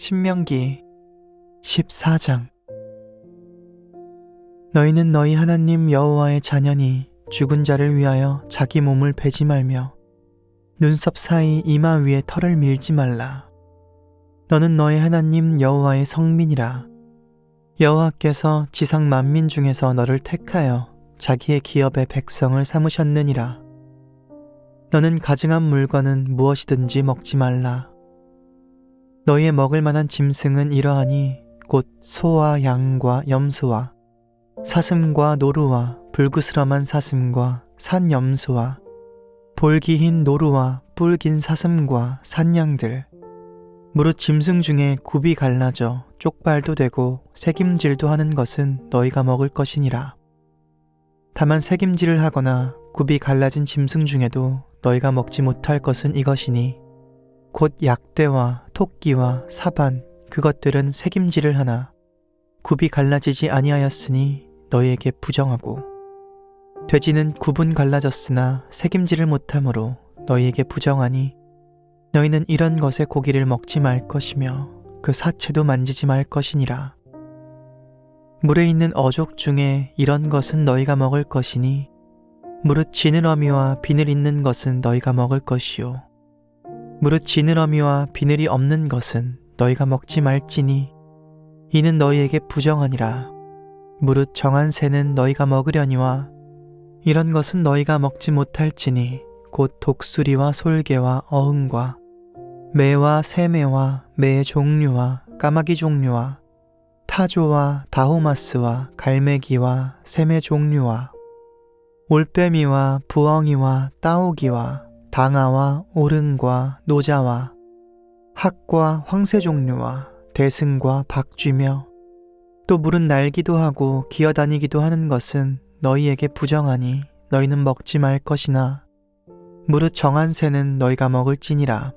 신명기 14장 너희는 너희 하나님 여호와의 자녀니 죽은 자를 위하여 자기 몸을 베지 말며 눈썹 사이 이마 위에 털을 밀지 말라. 너는 너희 하나님 여호와의 성민이라. 여호와께서 지상 만민 중에서 너를 택하여 자기의 기업의 백성을 삼으셨느니라. 너는 가증한 물건은 무엇이든지 먹지 말라. 너희의 먹을 만한 짐승은 이러하니 곧 소와 양과 염소와 사슴과 노루와 불구스럼한 사슴과 산 염소와 볼기 흰 노루와 뿔긴 사슴과 산양들 무릇 짐승 중에 굽이 갈라져 쪽발도 되고 새김질도 하는 것은 너희가 먹을 것이니라. 다만 새김질을 하거나 굽이 갈라진 짐승 중에도 너희가 먹지 못할 것은 이것이니 곧 약대와 토끼와 사반 그것들은 새김질을 하나 굽이 갈라지지 아니하였으니 너희에게 부정하고 돼지는 굽은 갈라졌으나 새김질을 못하므로 너희에게 부정하니 너희는 이런 것의 고기를 먹지 말 것이며 그 사체도 만지지 말 것이니라. 물에 있는 어족 중에 이런 것은 너희가 먹을 것이니 무릇 지느러미와 비늘 있는 것은 너희가 먹을 것이요 무릇 지느러미와 비늘이 없는 것은 너희가 먹지 말지니 이는 너희에게 부정하니라. 무릇 정한 새는 너희가 먹으려니와 이런 것은 너희가 먹지 못할지니 곧 독수리와 솔개와 어흥과 매와 새매와 매의 종류와 까마귀 종류와 타조와 다호마스와 갈매기와 새매 종류와 올빼미와 부엉이와 따오기와 당아와 오른과 노자와 학과 황새 종류와 대승과 박쥐며 또 물은 날기도 하고 기어다니기도 하는 것은 너희에게 부정하니 너희는 먹지 말 것이나 무릇 정한 새는 너희가 먹을지니라.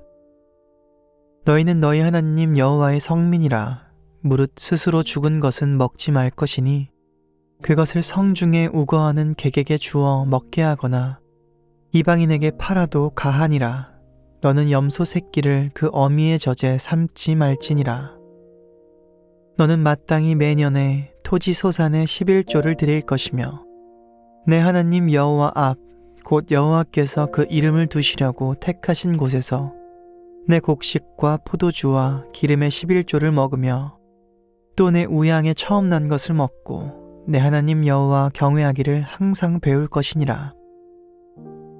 너희는 너희 하나님 여호와의 성민이라. 무릇 스스로 죽은 것은 먹지 말 것이니 그것을 성중에 우거하는 객에게 주어 먹게 하거나 이방인에게 팔아도 가하니라. 너는 염소 새끼를 그 어미의 젖에 삼지 말지니라. 너는 마땅히 매년에 토지 소산의 11조를 드릴 것이며 내 하나님 여호와 앞 곧 여호와께서 그 이름을 두시려고 택하신 곳에서 내 곡식과 포도주와 기름의 11조를 먹으며 또 내 우양에 처음 난 것을 먹고 내 하나님 여호와 경외하기를 항상 배울 것이니라.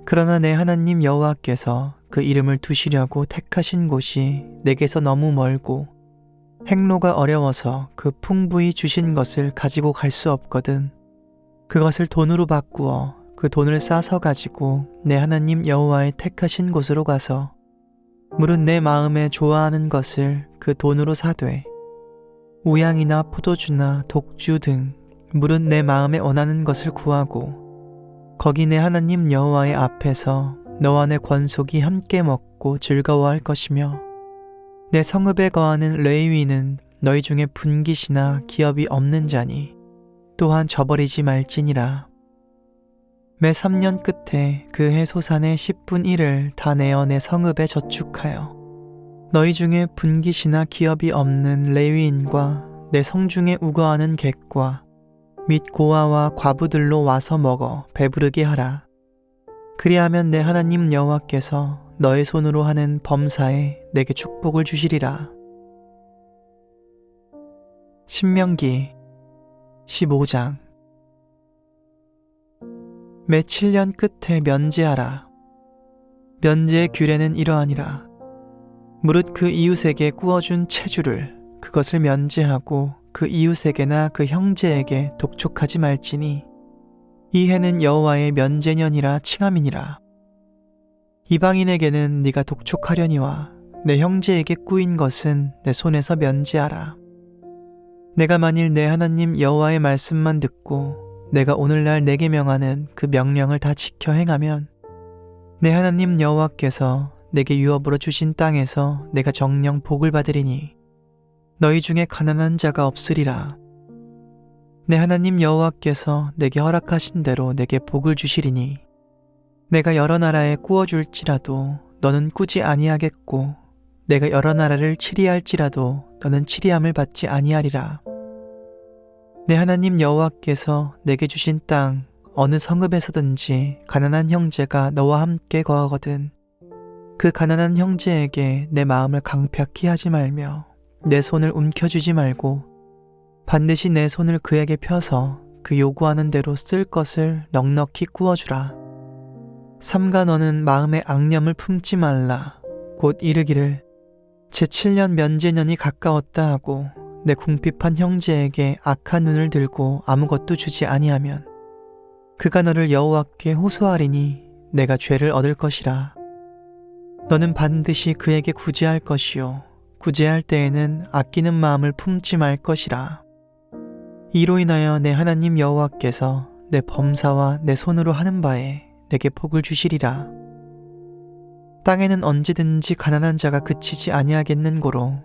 그러나 내 하나님 여호와께서 그 이름을 두시려고 택하신 곳이 내게서 너무 멀고 행로가 어려워서 그 풍부히 주신 것을 가지고 갈 수 없거든. 그것을 돈으로 바꾸어 그 돈을 싸서 가지고 내 하나님 여호와의 택하신 곳으로 가서 무릇 내 마음에 좋아하는 것을 그 돈으로 사되 우양이나 포도주나 독주 등 무릇 내 마음에 원하는 것을 구하고 거기 내 하나님 여호와의 앞에서 너와 내 권속이 함께 먹고 즐거워할 것이며 내 성읍에 거하는 레위는 너희 중에 분깃이나 기업이 없는 자니 또한 저버리지 말지니라. 매 3년 끝에 그 해 소산의 10분 1을 다 내어 내 성읍에 저축하여 너희 중에 분깃이나 기업이 없는 레위인과 내 성중에 우거하는 객과 및 고아와 과부들로 와서 먹어 배부르게 하라. 그리하면 내 하나님 여호와께서 너의 손으로 하는 범사에 내게 축복을 주시리라. 신명기 15장 매 7년 끝에 면제하라. 면제의 규례는 이러하니라. 무릇 그 이웃에게 구워준 채주를 그것을 면제하고 그 이웃에게나 그 형제에게 독촉하지 말지니 이 해는 여호와의 면제년이라 칭함이니라. 이방인에게는 네가 독촉하려니와 내 형제에게 꾸인 것은 내 손에서 면제하라. 내가 만일 내 하나님 여호와의 말씀만 듣고 내가 오늘날 내게 명하는 그 명령을 다 지켜 행하면 내 하나님 여호와께서 내게 유업으로 주신 땅에서 내가 정령 복을 받으리니 너희 중에 가난한 자가 없으리라. 내 하나님 여호와께서 내게 허락하신 대로 내게 복을 주시리니 내가 여러 나라에 꾸어 줄지라도 너는 꾸지 아니하겠고 내가 여러 나라를 치리할지라도 너는 치리함을 받지 아니하리라. 내 하나님 여호와께서 내게 주신 땅 어느 성읍에서든지 가난한 형제가 너와 함께 거하거든 그 가난한 형제에게 내 마음을 강팍히 하지 말며 내 손을 움켜쥐지 말고 반드시 내 손을 그에게 펴서 그 요구하는 대로 쓸 것을 넉넉히 구워주라. 삼가 너는 마음의 악념을 품지 말라. 곧 이르기를 제 7년 면제년이 가까웠다 하고 내 궁핍한 형제에게 악한 눈을 들고 아무것도 주지 아니하면 그가 너를 여호와께 호소하리니 내가 죄를 얻을 것이라. 너는 반드시 그에게 구제할 것이요 구제할 때에는 아끼는 마음을 품지 말 것이라. 이로 인하여 내 하나님 여호와께서 내 범사와 내 손으로 하는 바에 내게 복을 주시리라. 땅에는 언제든지 가난한 자가 그치지 아니하겠는고로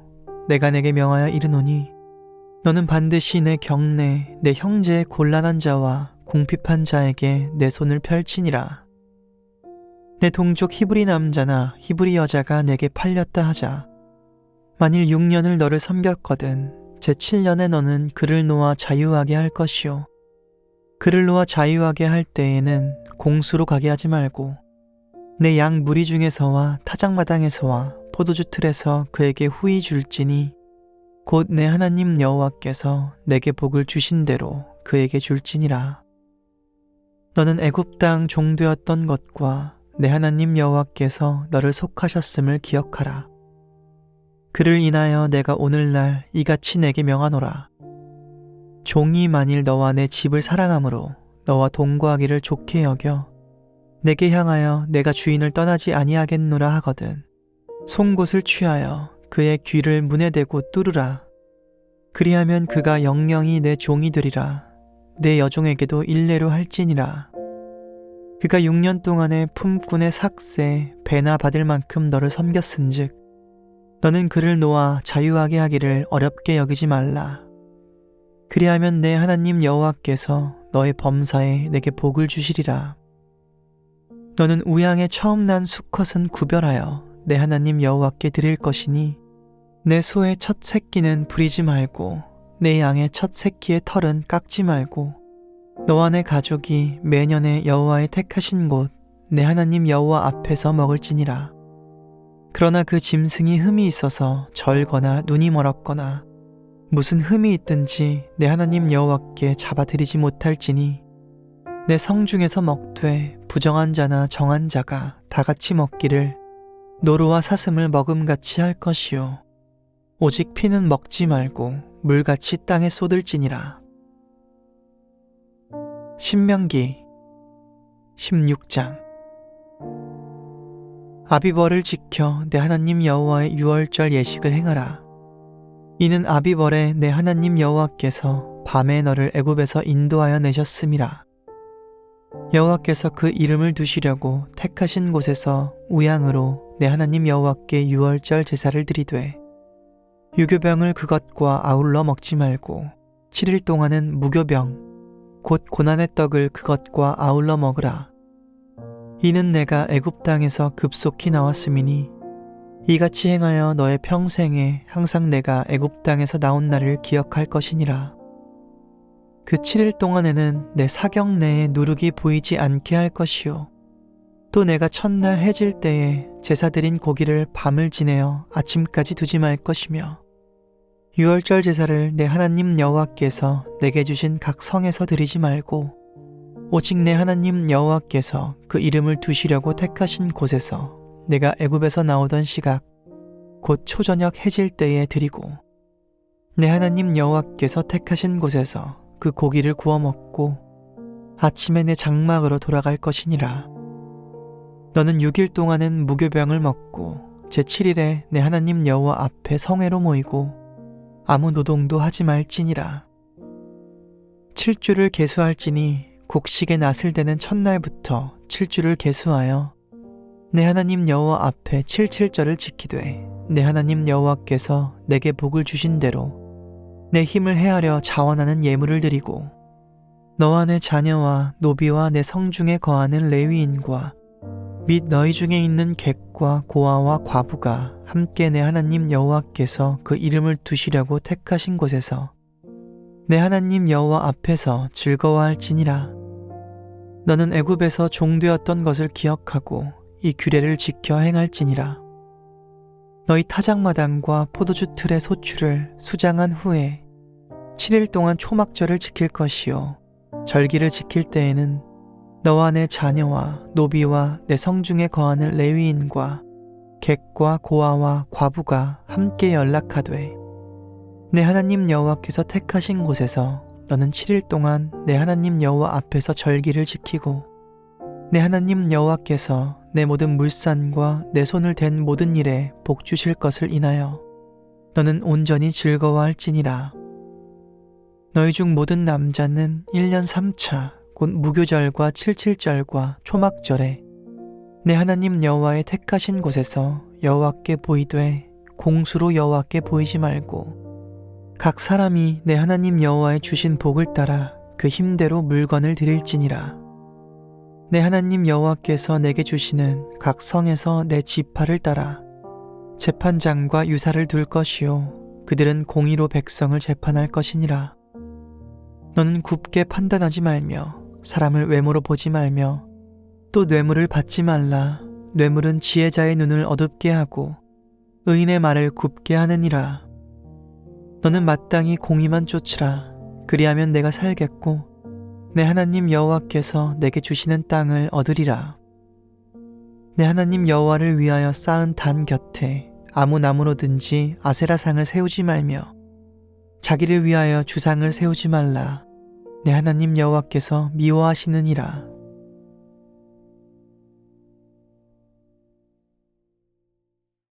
내가 내게 명하여 이르노니 너는 반드시 내 경내 내 형제의 곤란한 자와 궁핍한 자에게 내 손을 펼치니라. 내 동족 히브리 남자나 히브리 여자가 내게 팔렸다 하자. 만일 6년을 너를 섬겼거든 제 7년에 너는 그를 놓아 자유하게 할 것이요. 그를 놓아 자유하게 할 때에는 공수로 가게 하지 말고 내 양 무리 중에서와 타작마당에서와 포도주 틀에서 그에게 후히 줄지니 곧 내 하나님 여호와께서 내게 복을 주신 대로 그에게 줄지니라. 너는 애굽 땅 종되었던 것과 내 하나님 여호와께서 너를 속하셨음을 기억하라. 그를 인하여 내가 오늘날 이같이 내게 명하노라. 종이 만일 너와 내 집을 사랑함으로 너와 동거하기를 좋게 여겨 내게 향하여 내가 주인을 떠나지 아니하겠노라 하거든. 송곳을 취하여 그의 귀를 문에 대고 뚫으라. 그리하면 그가 영영이 내 종이 되리라. 내 여종에게도 일례로 할지니라. 그가 6년 동안에 품꾼의 삭세, 배나 받을 만큼 너를 섬겼은즉 너는 그를 놓아 자유하게 하기를 어렵게 여기지 말라. 그리하면 내 하나님 여호와께서 너의 범사에 내게 복을 주시리라. 너는 우양의 처음 난 수컷은 구별하여 내 하나님 여호와께 드릴 것이니 내 소의 첫 새끼는 부리지 말고 내 양의 첫 새끼의 털은 깎지 말고 너와 내 가족이 매년에 여호와의 택하신 곳 내 하나님 여호와 앞에서 먹을지니라. 그러나 그 짐승이 흠이 있어서 절거나 눈이 멀었거나 무슨 흠이 있든지 내 하나님 여호와께 잡아들이지 못할지니 내 성 중에서 먹되 부정한 자나 정한 자가 다 같이 먹기를 노루와 사슴을 먹음같이 할 것이요. 오직 피는 먹지 말고 물같이 땅에 쏟을지니라. 신명기 16장 아비벌을 지켜 내 하나님 여호와의 유월절 예식을 행하라. 이는 아비벌에 내 하나님 여호와께서 밤에 너를 애굽에서 인도하여 내셨음이라. 여호와께서 그 이름을 두시려고 택하신 곳에서 우양으로 내 하나님 여호와께 유월절 제사를 드리되 유교병을 그것과 아울러 먹지 말고 7일 동안은 무교병 곧 고난의 떡을 그것과 아울러 먹으라. 이는 내가 애굽 땅에서 급속히 나왔음이니 이같이 행하여 너의 평생에 항상 내가 애굽 땅에서 나온 날을 기억할 것이니라. 그 7일 동안에는 내 사경 내에 누룩이 보이지 않게 할 것이요. 또 내가 첫날 해질 때에 제사 드린 고기를 밤을 지내어 아침까지 두지 말 것이며 유월절 제사를 내 하나님 여호와께서 내게 주신 각 성에서 드리지 말고 오직 내 하나님 여호와께서 그 이름을 두시려고 택하신 곳에서 내가 애굽에서 나오던 시각 곧 초저녁 해질 때에 드리고 내 하나님 여호와께서 택하신 곳에서 그 고기를 구워 먹고 아침에 내 장막으로 돌아갈 것이니라. 너는 6일 동안은 무교병을 먹고 제 7일에 내 하나님 여호와 앞에 성회로 모이고 아무 노동도 하지 말지니라. 7주를 계수할지니 곡식의 낫을 대는 첫날부터 칠주를 계수하여 내 하나님 여호와 앞에 칠칠절을 지키되 내 하나님 여호와께서 내게 복을 주신 대로 내 힘을 헤아려 자원하는 예물을 드리고 너와 내 자녀와 노비와 내 성중에 거하는 레위인과 및 너희 중에 있는 객과 고아와 과부가 함께 내 하나님 여호와께서 그 이름을 두시려고 택하신 곳에서 내 하나님 여호와 앞에서 즐거워할지니라 너는 애굽에서 종되었던 것을 기억하고 이 규례를 지켜 행할지니라. 너희 타작마당과 포도주 틀의 소출을 수장한 후에 7일 동안 초막절을 지킬 것이요. 절기를 지킬 때에는 너와 내 자녀와 노비와 내 성중에 거하는 레위인과 객과 고아와 과부가 함께 연락하되 내 하나님 여호와께서 택하신 곳에서 너는 7일 동안 내 하나님 여호와 앞에서 절기를 지키고 내 하나님 여호와께서 내 모든 물산과 내 손을 댄 모든 일에 복 주실 것을 인하여 너는 온전히 즐거워할지니라. 너희 중 모든 남자는 1년 3차 곧 무교절과 칠칠절과 초막절에 내 하나님 여호와의 택하신 곳에서 여호와께 보이되 공수로 여호와께 보이지 말고 각 사람이 내 하나님 여호와의 주신 복을 따라 그 힘대로 물건을 드릴지니라 내 하나님 여호와께서 내게 주시는 각 성에서 내 지파를 따라 재판장과 유사를 둘 것이요 그들은 공의로 백성을 재판할 것이니라 너는 굽게 판단하지 말며 사람을 외모로 보지 말며 또 뇌물을 받지 말라. 뇌물은 지혜자의 눈을 어둡게 하고 의인의 말을 굽게 하느니라. 너는 마땅히 공의만 쫓으라. 그리하면 내가 살겠고 내 하나님 여호와께서 내게 주시는 땅을 얻으리라. 내 하나님 여호와를 위하여 쌓은 단 곁에 아무 나무로든지 아세라상을 세우지 말며 자기를 위하여 주상을 세우지 말라. 내 하나님 여호와께서 미워하시느니라.